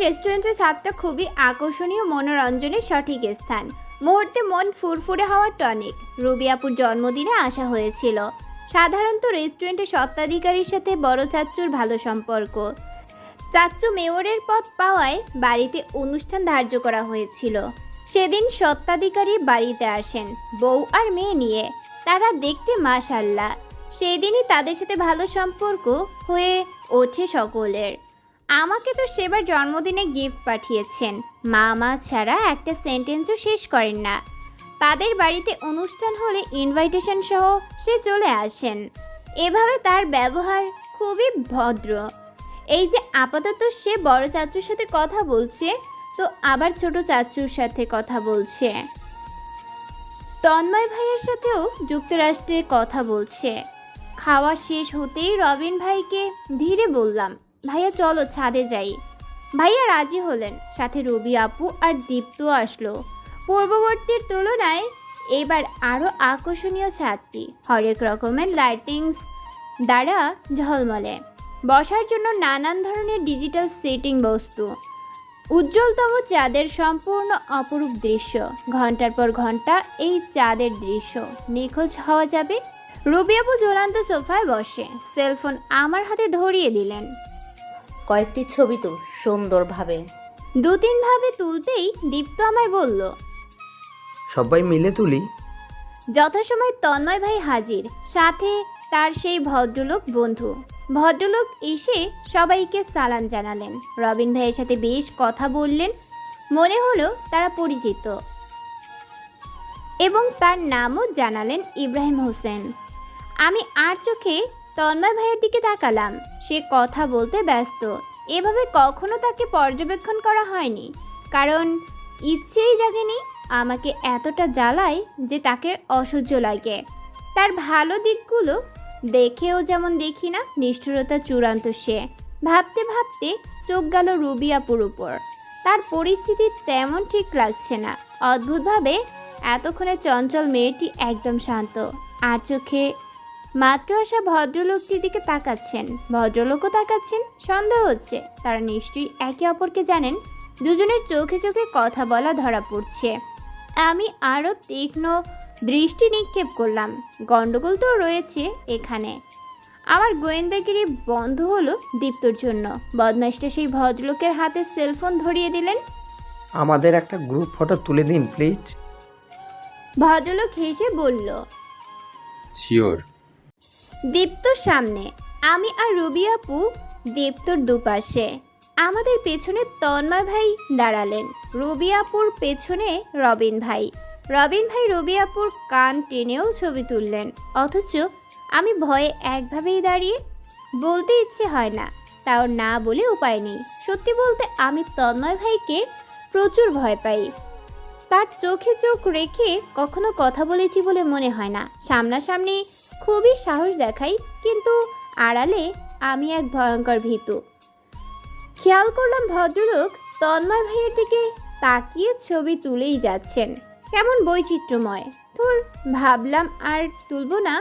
রেস্টুরেন্টের স্বাদটা খুবই আকর্ষণীয়, মনোরঞ্জনের সঠিক স্থান। মুহূর্তে মন ফুরফুরে হওয়ার টনিক। রুবি আপুর জন্মদিনে আসা হয়েছিল। সাধারণত রেস্টুরেন্টের সত্ত্বাধিকারীর সাথে বড় চাচ্চুর ভালো সম্পর্ক। চাচ্চু মেয়রের পদ পাওয়ায় বাড়িতে অনুষ্ঠান ধার্য করা হয়েছিল। সেদিন সত্ত্বাধিকারী বাড়িতে আসেন, বউ আর মেয়ে নিয়ে। তারা দেখতে মাশাল্লাহ। সেই দিনই তাদের সাথে ভালো সম্পর্ক হয়ে ওঠে সকলের। আমাকে তো সেবার জন্মদিনে গিফট পাঠিয়েছেন। মা মা ছাড়া একটা সেন্টেন্সও শেষ করেন না। তাদের বাড়িতে অনুষ্ঠান হলে ইনভাইটেশন সহ সে চলে আসেন। এভাবে তার ব্যবহার খুবই ভদ্র। এই যে আপাতত সে বড় চাচুর সাথে কথা বলছে, তো আবার ছোট চাচুর সাথে কথা বলছে। তন্ময় ভাইয়ের সাথেও যুক্তরাষ্ট্রে কথা বলছে। খাওয়া শেষ হতেই রবিন ভাইকে ধীরে বললাম ভাইয়া, চলো ছাদে যাই। ভাইয়া রাজি হলেন, সাথে রবি আপু আর দীপ্ত আসলো। পূর্ববর্তীর তুলনায় এবার আরও আকর্ষণীয় ছাদটি, হরেক রকমের লাইটিংস দ্বারা ঝলমলে। বসার জন্য নানান ধরনের ডিজিটাল সেটিং বস্তু, উজ্জ্বলতম চাঁদের সম্পূর্ণ অপরূপ দৃশ্য। ঘণ্টার পর ঘণ্টা এই চাঁদের দৃশ্য নিখোঁজ হওয়া যাবে। রবি আপু ঝোলান্ত সোফায় বসে সেলফোন আমার হাতে ধরিয়ে দিলেন। কয়েকটি ছবি তুল সুন্দরভাবে। দু তিনভাবে তুলতেই দীপ্ত আমায় বলল সবাই মিলে তুলি। যথাসময় তন্ময় ভাই হাজির সাথে তার সেই ভদ্রলোক বন্ধু। ভদ্রলোক এসে সবাইকে সালাম জানালেন। রবিন ভাইয়ের সাথে বেশ কথা বললেন মনে হলো তারা পরিচিত। এবং তার নামও জানালেন ইব্রাহিম হোসেন। আমি আর চোখে তন্ময় ভাইয়ের দিকে তাকালাম। সে কথা বলতে ব্যস্ত। এভাবে কখনো তাকে পর্যবেক্ষণ করা হয়নি। কারণ ইচ্ছেই জাগেনি আমাকে এতটা জ্বালায় যে তাকে অসহ্য লাগে। তার ভালো দিকগুলো দেখেও যেমন দেখি না, নিষ্ঠুরতা চূড়ান্ত সে। ভাবতে ভাবতে চোখ গেল রুবি আপুর উপর। তার পরিস্থিতি তেমন ঠিক লাগছে না। অদ্ভুতভাবে এতক্ষণে চঞ্চল মেয়েটি একদম শান্ত। আর চোখে মাত্র আসা ভদ্রলোকটির দিকে তাকাচ্ছেন? ভদ্রলোকও তাকাচ্ছেন সন্দেহ হচ্ছে। তারা নিশ্চয়ই একে অপরকে জানেন। দুজনের চোখে চোখে কথা বলা ধরা পড়ছে। আমি আরও তীক্ষ্ণ দৃষ্টি নিক্ষেপ করলাম। গন্ডগোল তো রয়েছে এখানে। আমার গোয়েন্দাগিরি বন্ধ হলো দীপ্তর জন্য। বদমাইশটা সেই ভদ্রলোকের হাতে সেলফোন ধরিয়ে দিলেন। আমাদের একটা গ্রুপ ফটো তুলে দিন প্লিজ ভদ্রলোক হেসে বলল শিওর দীপ্তর সামনে। আমি আর রবি আপু দীপ্তর দুপাশে। আমাদের পেছনে তন্ময় ভাই দাঁড়ালেন। রবি আপুর পেছনে রবিন ভাই। রবিন ভাই রবি আপুর কান টেনেও ছবি তুললেন। অথচ আমি ভয়ে একভাবেই দাঁড়িয়ে বলতে ইচ্ছে হয় না। তাও না বলে উপায় নেই। সত্যি বলতে আমি তন্ময় ভাইকে প্রচুর ভয় পাই। তার চোখে চোখ রেখে কখনো কথা বলেছি বলে মনে হয় না। সামনাসামনি খুবই সাহস দেখাই, কিন্তু আড়ালে আমি এক ভয়ঙ্কর ভীতু। খেয়াল করলাম ভদ্রলোক তন্ময় ভাইয়ের দিকে তাকিয়ে ছবি তুলেই যাচ্ছেন। কেমন বৈচিত্র্যময়। তোর ভাবলাম আর তুলবো না।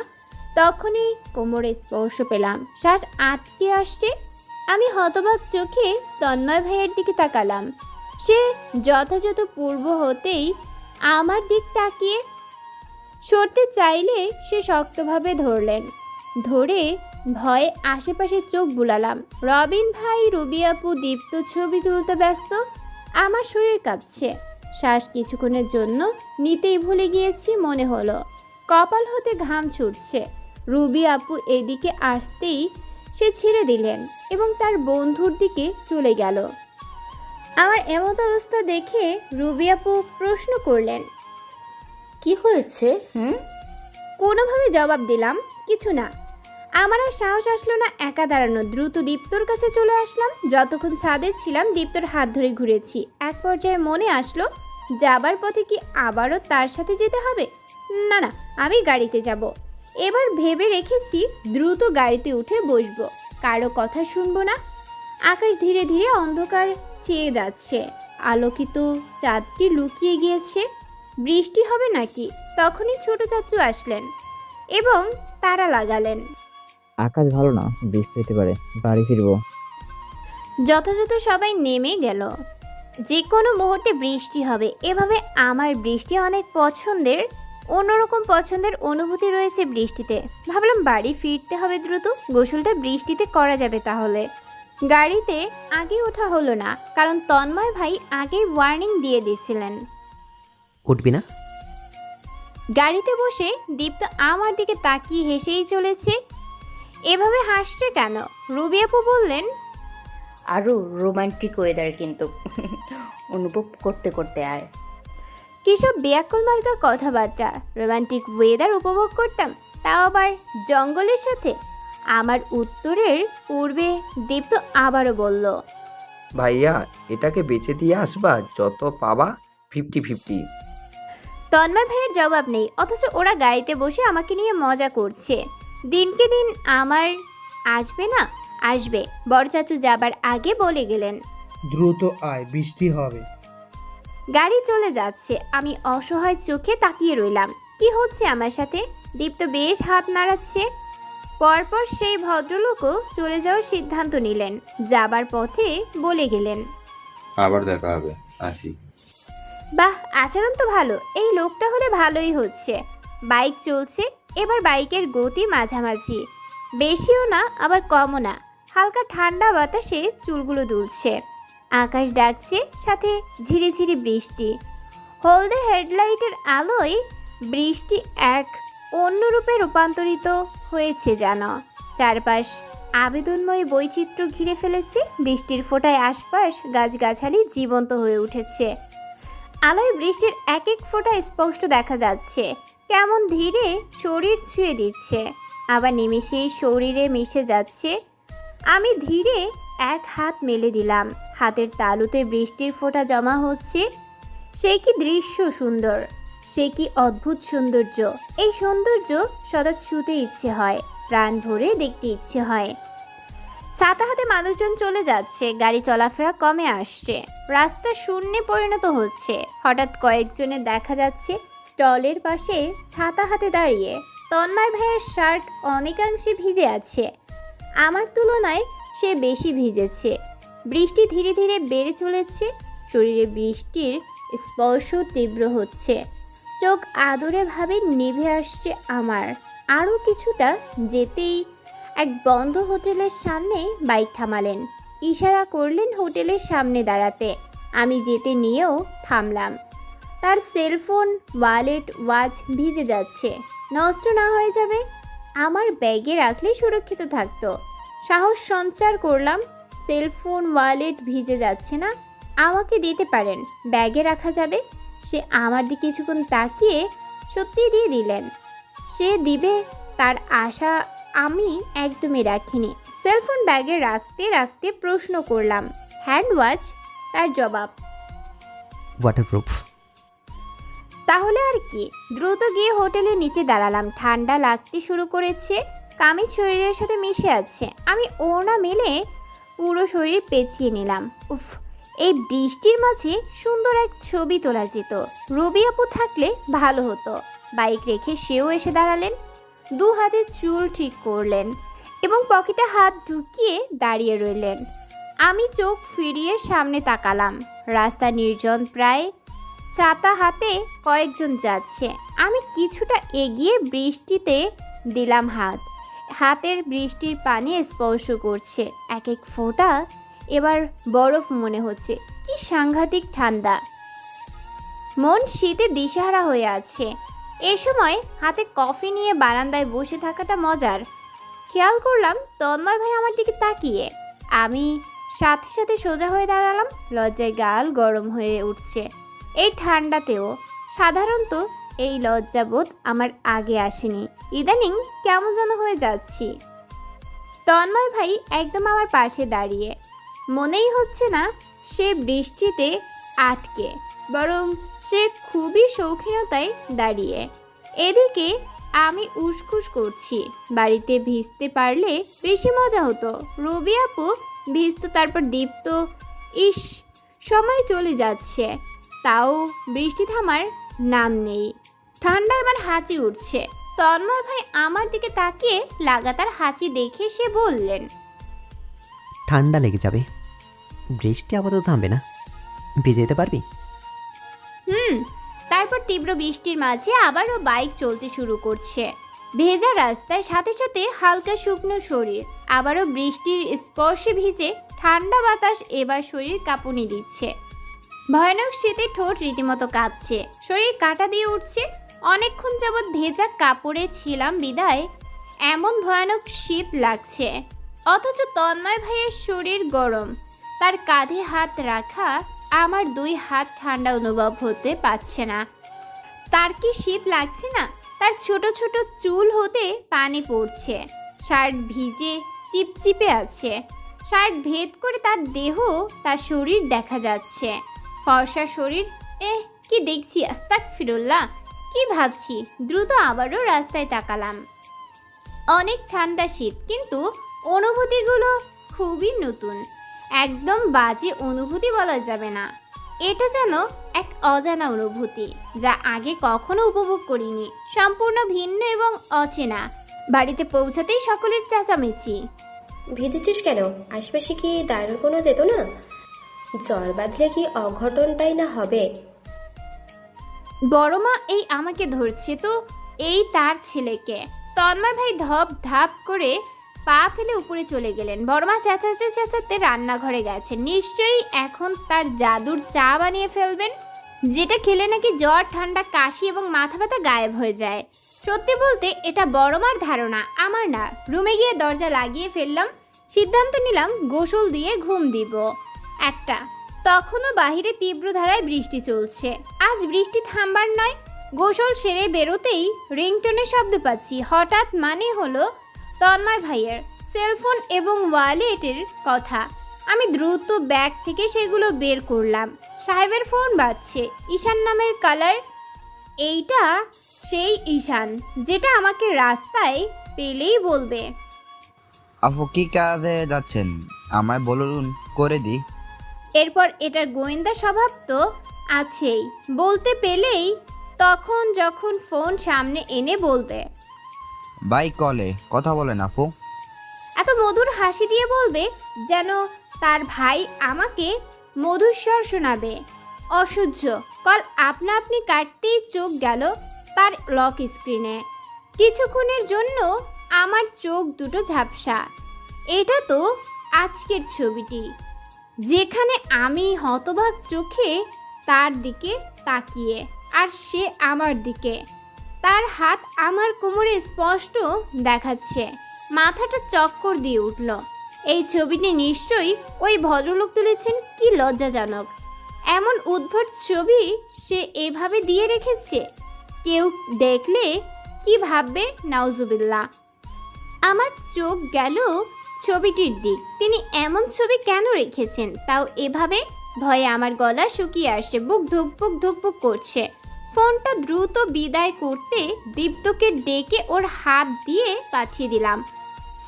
তখনই কোমরে স্পর্শ পেলাম। শ্বাস আটকে আসছে। আমি হতবাক চোখে তন্ময় ভাইয়ের দিকে তাকালাম। সে যথাযথ পূর্ব হতেই আমার দিক তাকিয়ে সরতে চাইলে সে শক্তভাবে ধরলেন। ধরে ভয়ে আশেপাশে চোখ বুলালাম। রবিন ভাই, রবি আপু, দীপ্ত ছবি তুলতে ব্যস্ত। আমার শরীর কাঁপছে। শ্বাস কিছুক্ষণের জন্য নিতেই ভুলে গিয়েছি মনে হলো। কপাল হতে ঘাম ছুটছে। রুবি আপু এদিকে আসতেই সে ছেড়ে দিলেন এবং তার বন্ধুর দিকে চলে গেল। আমার এমত অবস্থা দেখে রুবি আপু প্রশ্ন করলেন কি হয়েছে? হুম? কোনোভাবে জবাব দিলাম কিছু না। আমার আর সাহস আসলো না একা দাঁড়ানো। দ্রুত দীপ্তর কাছে চলে আসলাম। যতক্ষণ ছাদে ছিলাম দীপ্তর হাত ধরে ঘুরেছি। এক পর্যায়ে মনে আসলো যাবার পথে কি আবারও তার সাথে যেতে হবে? না না আমি গাড়িতে যাব। এবার ভেবে রেখেছি দ্রুত গাড়িতে উঠে বসবো। কারও কথা শুনব না। আকাশ ধীরে ধীরে অন্ধকার ছেয়ে যাচ্ছে। আলোকিত চাঁদটি লুকিয়ে গিয়েছে। বৃষ্টি হবে নাকি? তখনই ছোট চাচু আসলেন এবং তারা লাগালেন। আকাশ ভালো না বৃষ্টি হতে পারে বাড়ি ফিরবো। যথাযথ সবাই নেমে গেল। যে কোনো মুহূর্তে বৃষ্টি হবে। এভাবে আমার বৃষ্টি অনেক পছন্দের অন্যরকম পছন্দের অনুভূতি রয়েছে বৃষ্টিতে। ভাবলাম বাড়ি ফিরতে হবে দ্রুত গোসলটা বৃষ্টিতে করা যাবে তাহলে। গাড়িতে আগে ওঠা হলো না কারণ তন্ময় ভাই আগেই ওয়ার্নিং দিয়ে দিয়েছিলেন। উঠবি না। গাড়িতে বসে দীপ্ত আমার দিকে তাকিয়ে হেসেই চলেছে। এভাবে হাসছে কেন? রুবি আপু বললেন আরও রোমান্টিক ওয়েদার কিন্তু অনুভব করতে করতে আয়। কিসব বেয়াকল মার্কা কথাবার্তা? রোমান্টিক ওয়েদার উপভোগ করতাম তাও আবার জঙ্গলের সাথে? আমার উত্তরের পূর্বে দীপ্ত আবারও বলল ভাইয়া এটাকে বেঁচে দিয়ে আসবা যত পাবা ফিফটি ফিফটি তন্ময় ভাইয়ের জবাব নেই অথচ ওরা গাড়িতে বসে আমাকে নিয়ে মজা করছে। দিনকে দিন আমার আসবে না? আসবে। বড় বরচাচু যাবার আগে বলে গেলেন। দ্রুত আয় বৃষ্টি হবে। গাড়ি চলে যাচ্ছে। আমি অসহায় চোখে তাকিয়ে রইলাম। কি হচ্ছে আমার সাথে? দীপ্ত বেশ হাত নাড়াচ্ছে। পরপর সেই ভদ্রলোকও চলে যাওয়ার সিদ্ধান্ত নিলেন। যাবার পথে বলে গেলেন। আবার দেখা হবে। আসি। বাহ, আচরণ তো ভালো। এই লোকটা হলে ভালোই হচ্ছে। বাইক চলছে, এবার বাইকের গতি মাঝামাঝি। বেশিও না, আবার কমও না। হালকা ঠান্ডা বাতাসে চুলগুলো দুলছে। আকাশ ডাকছে, সাথে ঝিরিঝিরি বৃষ্টি। হলদে হেডলাইটের আলোয় বৃষ্টি এক অন্য রূপে রূপান্তরিত হয়েছে যেন। চারপাশ আবেদনময় বৈচিত্র্য ঘিরে ফেলেছে, বৃষ্টির ফোঁটায় আশপাশ গাছগাছালি জীবন্ত হয়ে উঠেছে। আলোয় বৃষ্টির এক এক ফোঁটা স্পষ্ট দেখা যাচ্ছে। কেমন ধীরে শরীর ছুঁয়ে দিচ্ছে। আবার নিমিষেই শরীরে মিশে যাচ্ছে। আমি ধীরে এক হাত মেলে দিলাম। হাতের তালুতে বৃষ্টির ফোঁটা জমা হচ্ছে। সে কি দৃশ্য সুন্দর, সে কি অদ্ভুত সৌন্দর্য। এই সৌন্দর্য সদা ছুতে ইচ্ছে হয়, প্রাণ ভরে দেখতে ইচ্ছে হয়। ছাতা হাতে মানুষজন চলে যাচ্ছে, গাড়ি চলাফেরা কমে আসছে। রাস্তা শূন্যে পরিণত হচ্ছে। হঠাৎ কয়েকজনের দেখা যাচ্ছে স্টলের পাশে ছাতা হাতে দাঁড়িয়ে। তন্ময় ভাইয়ের শার্ট অনেকাংশে ভিজে আছে। আমার তুলনায় সে বেশি ভিজেছে। বৃষ্টি ধীরে ধীরে বেড়ে চলেছে, শরীরে বৃষ্টির স্পর্শ তীব্র হচ্ছে। চোখ আদরে ভাবে নিভে আসছে আমার। আরও কিছুটা যেতেই এক বন্ধ হোটেলের সামনে বাইক থামালেন। ইশারা করলেন হোটেলের সামনে দাঁড়াতে। আমি যেতে নিয়েও থামলাম। তার সেলফোন, ওয়ালেট, ওয়াচ ভিজে যাচ্ছে। নষ্ট না হয়ে যাবে? আমার ব্যাগে রাখলে সুরক্ষিত থাকতো। সাহস সঞ্চার করলাম, সেলফোন, ওয়ালেট ভিজে যাচ্ছে না? আমাকে দিতে পারেন। ব্যাগে রাখা যাবে? সে আমার দিকে কিছুক্ষণ তাকিয়ে সত্যি দিয়ে দিলেন। সে দিবে, তার আশা আমি একদমই রাখিনি। সেলফোন ব্যাগে রাখতে রাখতে প্রশ্ন করলাম। Hand watch? তার জবাব। ওয়াটারপ্রুফ তাহলে আর কি? দ্রুত গিয়ে হোটেলের নিচে দাঁড়ালাম। ঠান্ডা লাগতে শুরু করেছে। কামিজ শরীরের সাথে মিশে আছে। আমি ওড়না মেলে পুরো শরীর পেঁচিয়ে নিলাম। উফ এই বৃষ্টির মাঝে সুন্দর এক ছবি তোলা যেত। রবি আপু থাকলে ভালো হতো। বাইক রেখে সেও এসে দাঁড়ালেন। দু হাতে চুল ঠিক করলেন এবং পকেটে হাত ঢুকিয়ে দাঁড়িয়ে রইলেন। আমি চোখ ফিরিয়ে সামনে তাকালাম। রাস্তা নির্জন প্রায়। ছাতা হাতে কয়েকজন যাচ্ছে। আমি কিছুটা এগিয়ে বৃষ্টিতে দিলাম হাত। হাতের বৃষ্টির পানি স্পর্শ করছে। এক এক ফোঁটা। এবার বরফ মনে হচ্ছে। কি সাংঘাতিক ঠান্ডা। মন শীতে দিশাহারা হয়ে আছে। এ সময় হাতে কফি নিয়ে বারান্দায় বসে থাকাটা মজার। খেয়াল করলাম তন্ময় ভাই আমার দিকে তাকিয়ে। আমি সাথে সাথে সোজা হয়ে দাঁড়ালাম, লজ্জায় গাল গরম হয়ে উঠছে। এই ঠান্ডাতেও সাধারণত এই লজ্জাবোধ আমার আগে আসেনি। ইদানিং কেমন যেন হয়ে যাচ্ছি। তন্ময় ভাই একদম আমার পাশে দাঁড়িয়ে। মনেই হচ্ছে না সে বৃষ্টিতে আটকে, বরং সে খুবই শৌখিনতায় দাঁড়িয়ে। এদিকে আমি উসখুস করছি। বাড়িতে ভিজতে পারলে বেশি মজা হতো। রবি আপু ভিজত, তারপর দীপ্ত, ইস, সময় চলে যাচ্ছে। তাও বৃষ্টি থামার নাম নেই। ঠান্ডা এবার হাঁচি উঠছে। তন্ময় ভাই আমার দিকে তাকিয়ে লাগাতার হাঁচি দেখে সে বললেন, ঠান্ডা লেগে যাবে। বৃষ্টি আপাতত থামবে না। ভিজে যেতে পারবি? হুম, তারপর তীব্র বৃষ্টির মাঝে আবারও বাইক চলতে শুরু করছে। ভেজা রাস্তায় সাথে সাথে হালকা শুকনো শরীর, আবারও বৃষ্টির স্পর্শে ভিজে ঠান্ডা বাতাস এবার শরীর কাঁপুনি দিচ্ছে। ভয়ানক শীতে ঠোঁট রীতিমতো কাঁপছে, শরীর কাটা দিয়ে উঠছে, অনেকক্ষণ যাবৎ ভেজা কাপড়ে ছিলাম বিদায়, এমন ভয়ানক শীত লাগছে। অথচ তন্ময় ভাইয়ের শরীর গরম, তার কাঁধে হাত রাখা আমার দুই হাত ঠান্ডা অনুভব হতে পারছে না। তার কি শীত লাগছে না? তার ছোট ছোট চুল হতে পানি পড়ছে। শার্ট ভিজে, চিপচিপে আছে। শার্ট ভেদ করে তার দেহ, তার শরীর দেখা যাচ্ছে। ফর্সা শরীর? এহ, কি দেখছি আস্তাক ফিরুল্লাহ কি ভাবছি, দ্রুত আবারও রাস্তায় তাকালাম। অনেক ঠান্ডা শীত, কিন্তু অনুভূতিগুলো খুবই নতুন। একদম বাজে অনুভূতি বলা যাবে না। এটা যেন এক অজানা অনুভূতি যা আগে কখনো উপভোগ করিনি। সম্পূর্ণ ভিন্ন এবং অচেনা। বাড়িতে পৌঁছাতেই সকলের চেঁচামেচি। ভিজেছিস কেন? আশপাশে কি দাঁড়ানো কোনো যেত না? জ্বর বাঁধলে কি অঘটনটাই না হবে? বড় মা এই আমাকে ধরছে তো এই তার ছেলেকে। তন্ময় ভাই ধপ ধাপ করে পা ফেলে উপরে চলে গেলেন। বড়মা চেঁচাতে চেঁচাতে রান্নাঘরে গেছেন। নিশ্চয়ই এখন তার জাদুর চা বানিয়ে ফেলবেন, যেটা খেলে নাকি জ্বর, ঠান্ডা, কাশি এবং মাথা ব্যথা গায়েব হয়ে যায়। সত্যি বলতে এটা বড়মার ধারণা, আমার না। রুমে গিয়ে দরজা লাগিয়ে ফেললাম, সিদ্ধান্ত নিলাম গোসল দিয়ে ঘুম দিব। একটা, তখনও বাহিরে তীব্র ধারায় বৃষ্টি চলছে। আজ বৃষ্টি থামবার নয়, গোসল সেরে বেরোতেই রিংটনের শব্দ পাচ্ছি। হঠাৎ মানে হলো তন্ময় ভাইয়ের সেলফোন এবং ওয়ালেটের কথা। আমি দ্রুত ব্যাগ থেকে সেগুলো বের করলাম। সাহেবের ফোন বাজছে। ঈশান নামের কালার এইটা সেই ঈশান যেটা আমাকে রাস্তায় পেলেই বলবে। আপু কি কাজে যাচ্ছেন? আমায় বলুন করে দিই। এরপর এটার গোয়েন্দা স্বভাব তো আছেই। বলতে পেলেই তখন যখন ফোন সামনে এনে বলবে। বাই কলে, কথা বলেন আপু। এত মধুর হাসি দিয়ে বলবে যেন তার ভাই আমাকে মধুস্বর শোনাবে। অসহ্য, কল আপনা আপনি কাটতেই চোখ গেল তার লক স্ক্রিনে কিছুক্ষণের জন্য আমার চোখ দুটো ঝাপসা। এটা তো আজকের ছবিটি। যেখানে আমি হতবাক চোখে তার দিকে তাকিয়ে আর সে আমার দিকে। তার হাত আমার কোমরে স্পষ্ট দেখাচ্ছে। মাথাটা চক্কর দিয়ে উঠল। এই ছবিটি নিশ্চয়ই ওই ভদ্রলোক তুলেছেন, কি লজ্জাজনক। এমন উদ্ভট ছবি সে এভাবে দিয়ে রেখেছে? কেউ দেখলে কি ভাববে? নাউজুবিল্লা আমার চোখ গেল ছবিটির দিক। তিনি এমন ছবি কেন রেখেছেন? তাও এভাবে ভয়ে আমার গলা শুকিয়ে আসছে, বুক ধুকপুক ধুকপুক করছে। ফোনটা দ্রুত বিদায় করতে দীপ্তকে ডেকে ওর হাত দিয়ে পাঠিয়ে দিলাম।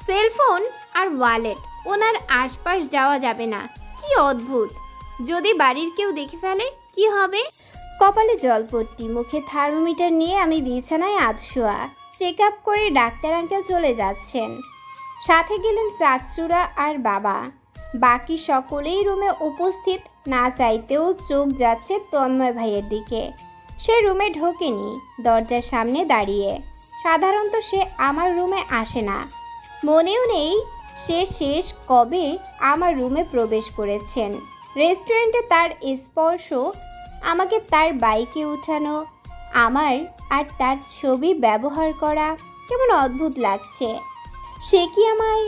সেলফোন আর ওয়ালেট, ওনার আশপাশ যাওয়া যাবে না। কি অদ্ভুত! যদি বাড়ির কেউ দেখে ফেলে, কি হবে? কপালে জলপট্টি মুখে থার্মোমিটার নিয়ে আমি বিছানায় আধশোয়া। চেক আপ করে ডাক্তার আঙ্কেল চলে যাচ্ছেন। সাথে গেলেন চাচুরা আর বাবা। বাকি সকলেই রুমে উপস্থিত, না চাইতেও চোখ যাচ্ছে তন্ময় ভাইয়ের দিকে। সে রুমে ঢোকেনি, দরজার সামনে দাঁড়িয়ে। সাধারণত সে আমার রুমে আসে না। মনেও নেই সে শেষ কবে আমার রুমে প্রবেশ করেছেন। রেস্টুরেন্টে তার স্পর্শ, আমাকে তার বাইকে উঠানো, আমার আর তার ছবি ব্যবহার করা কেমন অদ্ভুত লাগছে। সে কি আমায়,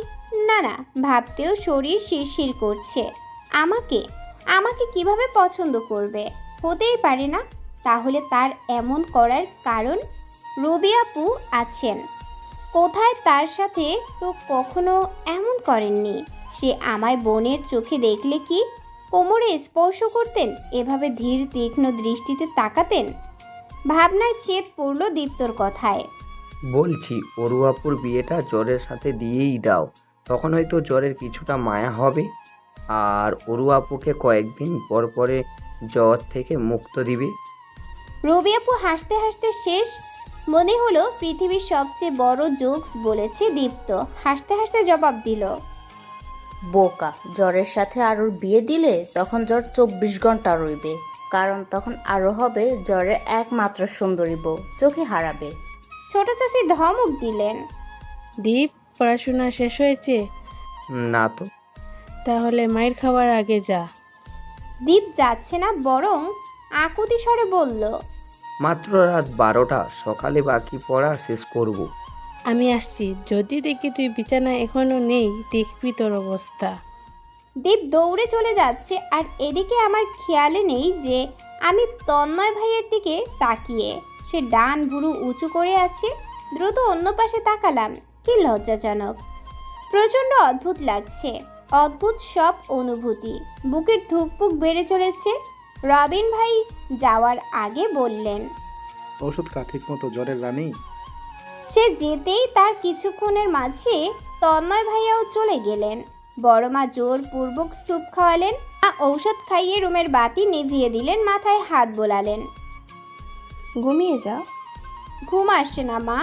না না, ভাবতেও শরীর শিরশির করছে। আমাকে আমাকে কীভাবে পছন্দ করবে? হতেই পারে না তাহলে তার এমন করার কারণ? রবি আপু আছেন। কোথায় তার সাথে তো কখনো এমন করেননি? সে আমায় বোনের চোখে দেখলে কি কোমরে স্পর্শ করতেন? এভাবে ধীর, তীক্ষ্ণ দৃষ্টিতে তাকাতেন? ভাবনায় ছেদ পড়ল দীপ্তর কথায়। বলছি অরুয়াপুর বিয়েটা জ্বরের সাথে দিয়েই দাও। তখন হয়তো জ্বরের কিছুটা মায়া হবে। আর অরুয়াপুকে কয়েকদিন পর পরে জ্বর থেকে মুক্ত দিবে। রবি আপু হাসতে হাসতে শেষ। মনে হলো পৃথিবীর সবচেয়ে বড় জোকস বলেছে দীপ্ত। হাসতে হাসতে জবাব দিল। বোকা জ্বরের সাথে আরুর বিয়ে দিলে তখন জ্বর চব্বিশ ঘণ্টা রইবে। কারণ তখন আরও হবে জ্বরের একমাত্র সুন্দরী বউ চোখে হারাবে। ছোট চাচি ধমক দিলেন। দীপ পড়াশোনা শেষ হয়েছে? না তো। তাহলে মায়ের খাবার আগে যা। দীপ যাচ্ছে না বরং আকুতি স্বরে বলল মাত্র রাত বারোটা সকালে বাকি পড়া শেষ করব। আমি আসছি। যদি দেখি তুই বিছানা এখনও নেই দেখবি তোর অবস্থা। দীপ দৌড়ে চলে যাচ্ছে আর এদিকে আমার খেয়ালে নেই যে আমি তন্ময় ভাইয়ের দিকে তাকিয়ে। সে ডান ভুরু উঁচু করে আছে দ্রুত অন্য পাশে তাকালাম। কি লজ্জাজনক। প্রচণ্ড অদ্ভুত লাগছে। অদ্ভুত সব অনুভূতি। বুকের ধুকপুক বেড়ে চলেছে। রবিন ভাই যাওয়ার আগে বললেন ওষুধ খা ঠিক মতো জ্বরের রানী। সে যেতেই তার কিছুক্ষণের মাঝে তন্ময় ভাইয়াও চলে গেলেন। বড় মা জোরপূর্বক স্যুপ খাওয়ালেন মা ঔষধ খাইয়ে রুমের বাতি নিভিয়ে দিলেন মাথায় হাত বোলালেন। ঘুমিয়ে যা ঘুম আসছে না মা।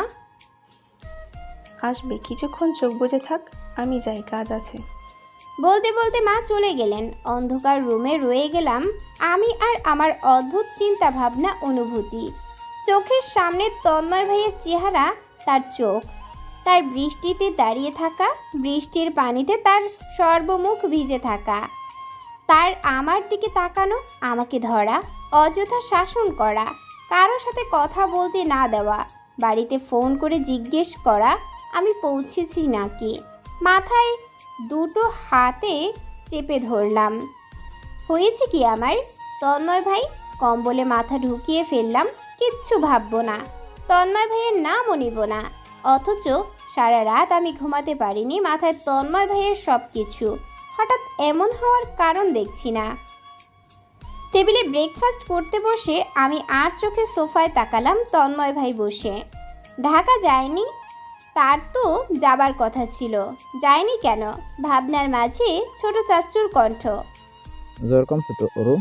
আসবে কিছুক্ষণ চোখ বুজে থাক আমি যাই কাজ আছে। বলতে বলতে মা চলে গেলেন। অন্ধকার রুমে রয়ে গেলাম আমি আর আমার অদ্ভুত চিন্তা ভাবনা অনুভূতি। চোখের সামনে তন্ময় ভাইয়ের চেহারা, তার চোখ। তার বৃষ্টিতে দাঁড়িয়ে থাকা, বৃষ্টির পানিতে তার সর্বমুখ ভিজে থাকা। তার আমার দিকে তাকানো, আমাকে ধরা, অযথা শাসন করা কারও সাথে কথা বলতে না দেওয়া, বাড়িতে ফোন করে জিজ্ঞেস করা, আমি পৌঁছেছি নাকি? মাথায় দুটো হাতে চেপে ধরলাম। হয়েছে কি আমার? তন্ময় ভাই কম্বলে মাথা ঢুকিয়ে ফেললাম, কিচ্ছু ভাববো না। তন্ময় ভাইয়ের নামও নিব না। অথচ সারা রাত আমি ঘুমাতে পারিনি মাথায় তন্ময় ভাইয়ের সব কিছু হঠাৎ এমন হওয়ার কারণ দেখছি না। টেবিলে ব্রেকফাস্ট করতে বসে আমি আর চোখে সোফায় তাকালাম তন্ময় ভাই বসে। ঢাকা যায়নি তার তো যাবার কথা ছিল। যায়নি কেন? ভাবনার মাঝে ছোট চাচ্চুর কণ্ঠ। জ্বর কমছে তো ওরু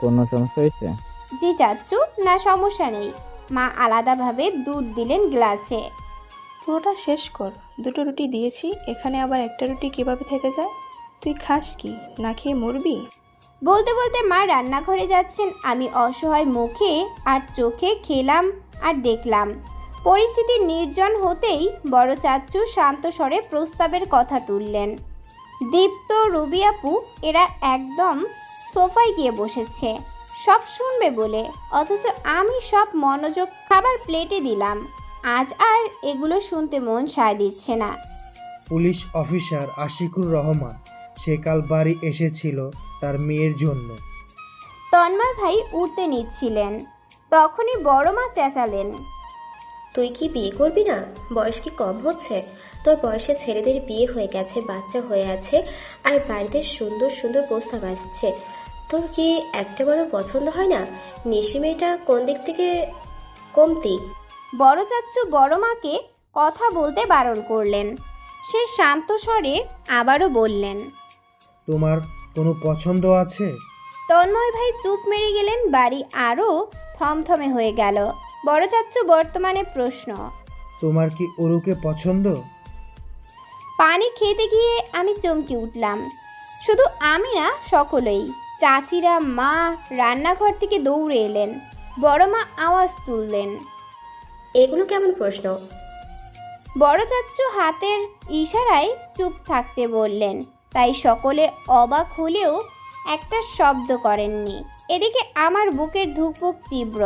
কোনো সমস্যা হয়েছে? জি চাচ্চু না সমস্যা নেই। মা আলাদাভাবে দুধ দিলেন গ্লাসে। পুরোটা শেষ কর। দুটো রুটি দিয়েছি এখানে আবার একটা রুটি কীভাবে থেকে যায়? তুই খাস কি? না খেয়ে মরবি? বলতে বলতে মা রান্নাঘরে যাচ্ছেন আমি অসহায় মুখে আর চোখে খেলাম আর দেখলাম। পরিস্থিতি নির্জন হতেই বড় চাচ্চু শান্ত স্বরে প্রস্তাবের কথা তুললেন। দীপ্ত রুবি আপু এরা একদম সোফায় গিয়ে বসেছে। সব শুনবে বলে অথচ আমি সব মনোযোগ খাবার প্লেটে দিলাম। আজ আর এগুলো শুনতে মন সায় দিচ্ছে না। পুলিশ অফিসার আশিকুর রহমান সে কাল বাড়ি এসেছিল তার মেয়ের জন্য। তন্ময় ভাই উঠতে নিচ্ছিলেন। তখনই বড় মা চেঁচালেন তুই কি বিয়ে করবি না? বয়স কি কম হচ্ছে? তোর বয়সে ছেলেদের বিয়ে হয়ে গেছে বাচ্চা হয়ে আছে আর বাড়িতে সুন্দর সুন্দর প্রস্তাব আসছে। তোর কি একটা বড় পছন্দ হয় না? নিশি মেয়েটা কোন দিক থেকে কমতি? বড় চাচ্চু বড় মাকে কথা বলতে বারণ করলেন। সে শান্ত স্বরে আবারও বললেন তোমার কোনো পছন্দ আছে? তন্ময় ভাই চুপ মেরে গেলেন বাড়ি আরও থমথমে হয়ে গেল। বড় চাচ্চু বর্তমানে প্রশ্ন তোমার কি ওরুকে পছন্দ? পানি খেতে গিয়ে আমি চমকে উঠলাম। শুধু আমি না সকলেই চাচিরা মা রান্নাঘর থেকে দৌড়ে এলেন বড় মা আওয়াজ তুললেন। এগুলো কেমন প্রশ্ন? বড় চাচ্চু হাতের ইশারায় চুপ থাকতে বললেন তাই সকলে অবাক হলেও একটা শব্দ করেননি। এদিকে আমার বুকের ধুকপুক তীব্র।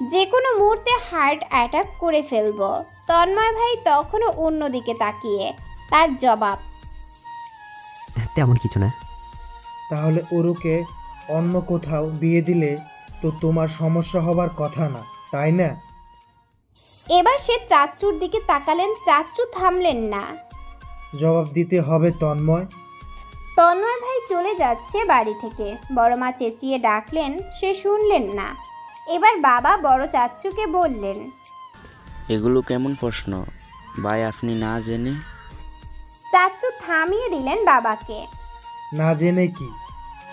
যে কোনো মুহূর্তে হার্ট অ্যাটাক করে ফেলব। তন্ময় ভাই তখনও অন্যদিকে তাকিয়ে তার জবাব তেমন কিছু না। তাহলে ওরুকে অন্য কোথাও বিয়ে দিলে তো তোমার সমস্যা হবার কথা না তাই না? এবার সে চাচ্চুর দিকে তাকালেন চাচ্চু থামলেন না। জবাব দিতে হবে তন্ময়। তন্ময় ভাই চলে যাচ্ছে বাড়ি থেকে। বড় মা চেঁচিয়ে ডাকলেন সে শুনলেন না। এবার বাবা বড় চাচ্চুকে বললেন এগুলো কেমন প্রশ্ন? ভাই আপনি না জেনে? চাচ্চু থামিয়ে দিলেন বাবাকে। না জেনে কি?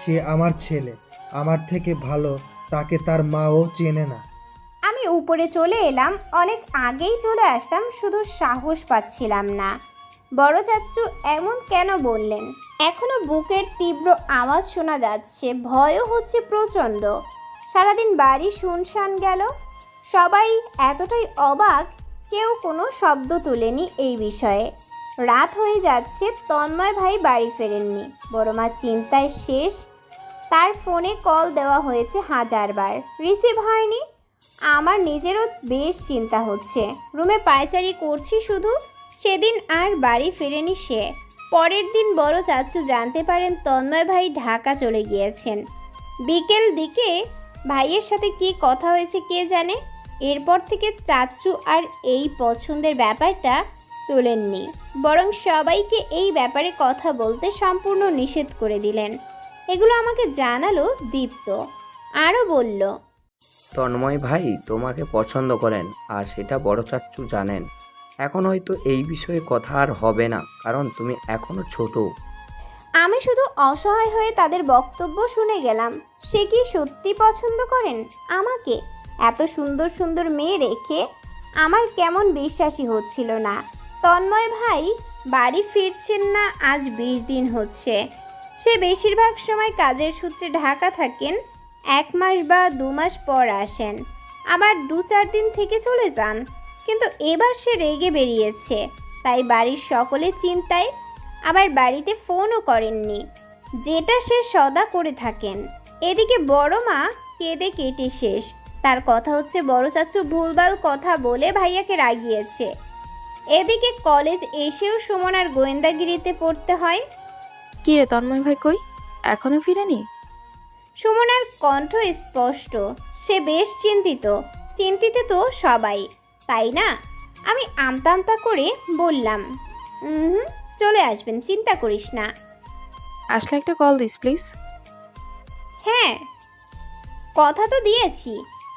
সে আমার ছেলে। আমার থেকে ভালো তাকে তার মাও চেনে না। আমি উপরে চলে এলাম। অনেক আগেই চলে আসতাম শুধু সাহস পাচ্ছিলাম না। বড় চাচ্চু এমন কেন বললেন? এখনও বুকের তীব্র আওয়াজ শোনা যাচ্ছে। ভয়ও হচ্ছে প্রচণ্ড। সারাদিন বাড়ি শুনশান গেল। সবাই এতটাই অবাক, কেউ কোনো শব্দ তোলেনি এই বিষয়ে। রাত হয়ে যাচ্ছে, তন্ময় ভাই বাড়ি ফেরেননি। বড় মা চিন্তায় শেষ, তার ফোনে কল দেওয়া হয়েছে হাজারবার। রিসিভ হয়নি, আমার নিজেরও বেশ চিন্তা হচ্ছে। রুমে পায়চারি করছি শুধু, সেদিন আর বাড়ি ফেরেনি সে। পরের দিন বড় চাচ্চু জানতে পারেন তন্ময় ভাই ঢাকা চলে গিয়েছেন। বিকেল দিকে ভাইয়ের সাথে কি কথা হয়েছে কে জানে? এরপর থেকে চাচ্চু আর এই পছন্দের ব্যাপারটা তোলেননি, বরং সবাইকে এই ব্যাপারে কথা বলতে সম্পূর্ণ নিষেধ করে দিলেন। এগুলো আমাকে জানালো দীপ্ত। আরও বলল, তন্ময় ভাই তোমাকে পছন্দ করেন আর সেটা বড় চাচ্চু জানেন। এখন হয়তো এই বিষয়ে কথা আর হবে না, কারণ তুমি এখনও ছোট। আমি শুধু অসহায় হয়ে তাদের বক্তব্য শুনে গেলাম। সে কি সত্যি পছন্দ করেন আমাকে? এত সুন্দর সুন্দর মেয়ে রেখে আমার কেমন বিশ্বাসই হচ্ছিল না। তন্ময় ভাই, বাড়ি ফিরছেন না, আজ বিশ দিন হচ্ছে। সে বেশিরভাগ সময় কাজের সূত্রে ঢাকা থাকেন, এক মাস বা দু মাস পর আসেন। আবার দু চার দিন থেকে চলে যান, কিন্তু এবার সে রেগে বেরিয়েছে। তাই বাড়ির সকলে চিন্তায় আবার বাড়িতে ফোনও করেননি। যেটা সে সদা করে থাকেন। এদিকে বড় মা কেঁদে কেটে শেষ। তার কথা হচ্ছে বড় চাচু ভুলভাল কথা বলে ভাইয়াকে রাগিয়েছে। এদিকে কলেজ এসেও সুমন আর গোয়েন্দাগিরিতে পড়তে হয়। কি রে তন্ময় ভাই কই? এখনও ফিরেনি? সুমনার কণ্ঠ স্পষ্ট। সে বেশ চিন্তিত। চিন্তিত তো সবাই। তাই না? আমি আমতা আমতা করে বললাম। হুম। চলে আসবেন চিন্তা করিস না। আসলে একটা কল দিস প্লিজ হ্যাঁ। কথা তো দিয়েছি।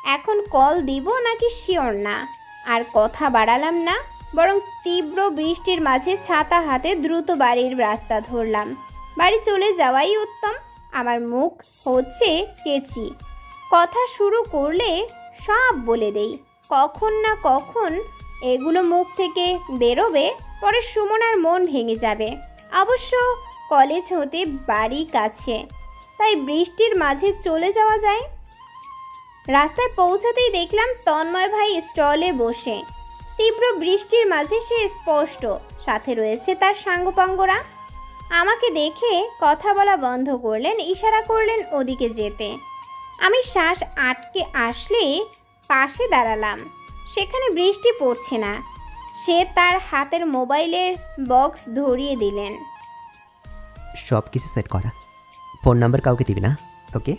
এখন কল দিব নাকি শিওর না? আর কথা বাড়ালাম না বরং তীব্র বৃষ্টির মাঝে ছাতা হাতে দ্রুত বাড়ির রাস্তা ধরলাম। বাড়ি চলে যাওয়াই উত্তম আমার মুখ হচ্ছে কেচি। কথা শুরু করলে সব বলে দেই কখন না কখন এগুলো মুখ থেকে বেরোবে পরে সুমনার মন ভেঙে যাবে। অবশ্য কলেজ হতে বাড়ি কাছে, তাই বৃষ্টির মাঝে চলে যাওয়া যায়। রাস্তায় পৌঁছাতেই দেখলাম তন্ময় ভাই স্টলে বসে। তীব্র বৃষ্টির মাঝে সে স্পষ্ট, সাথে রয়েছে তার সাঙ্গপাঙ্গরা। আমাকে দেখে কথা বলা বন্ধ করলেন, ইশারা করলেন ওদিকে যেতে। আমি শ্বাস আটকে আসলে পাশে দাঁড়ালাম। সেখানে বৃষ্টি পড়ছে না। সে তার হাতের মোবাইলের বক্স ধরিয়ে দিলেন। সব কিছু সেট করা। ফোন নাম্বার কাউকে দিবি না ওকে?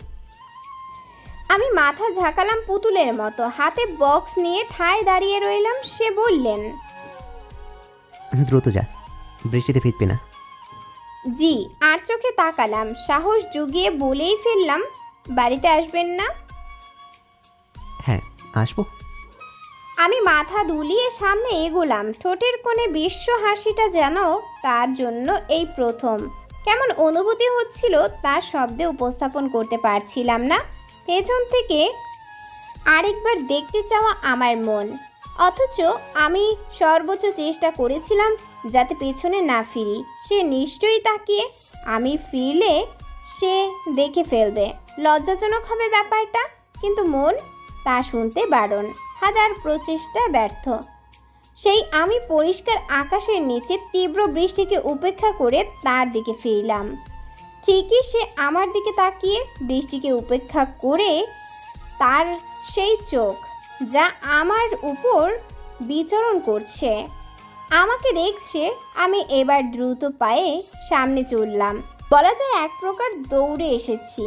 আমি মাথা ঝাঁকালাম পুতুলের মতো হাতে বক্স নিয়ে ঠায় দাঁড়িয়ে রইলাম সে বললেন দ্রুত যা বৃষ্টিতে ভিজবি না। জি আর চোখে তাকালাম সাহস জুগিয়ে বলেই ফেললাম বাড়িতে আসবেন না? হ্যাঁ আসব। আমি মাথা দুলিয়ে সামনে এগোলাম। ঠোঁটের কোণে বিশ্ব হাসিটা যেন তার জন্য এই প্রথম। কেমন অনুভূতি হচ্ছিল তার শব্দে উপস্থাপন করতে পারছিলাম না। পেছন থেকে আরেকবার দেখতে চাওয়া আমার মন। অথচ আমি সর্বোচ্চ চেষ্টা করেছিলাম যাতে পেছনে না ফিরি। সে নিশ্চয়ই তাকিয়ে আমি ফিরলে সে দেখে ফেলবে। লজ্জাজনক হবে ব্যাপারটা, কিন্তু মন তা শুনতে বারণ। হাজার প্রচেষ্টা ব্যর্থ। সেই আমি পরিষ্কার আকাশের নিচে তীব্র বৃষ্টিকে উপেক্ষা করে তার দিকে ফিরলাম। ঠিকই সে আমার দিকে তাকিয়ে বৃষ্টিকে উপেক্ষা করে তার সেই চোখ যা আমার উপর বিচরণ করছে। আমাকে দেখছে, আমি এবার দ্রুত পায়ে সামনে চললাম। বলা যায় এক প্রকার দৌড়ে এসেছি।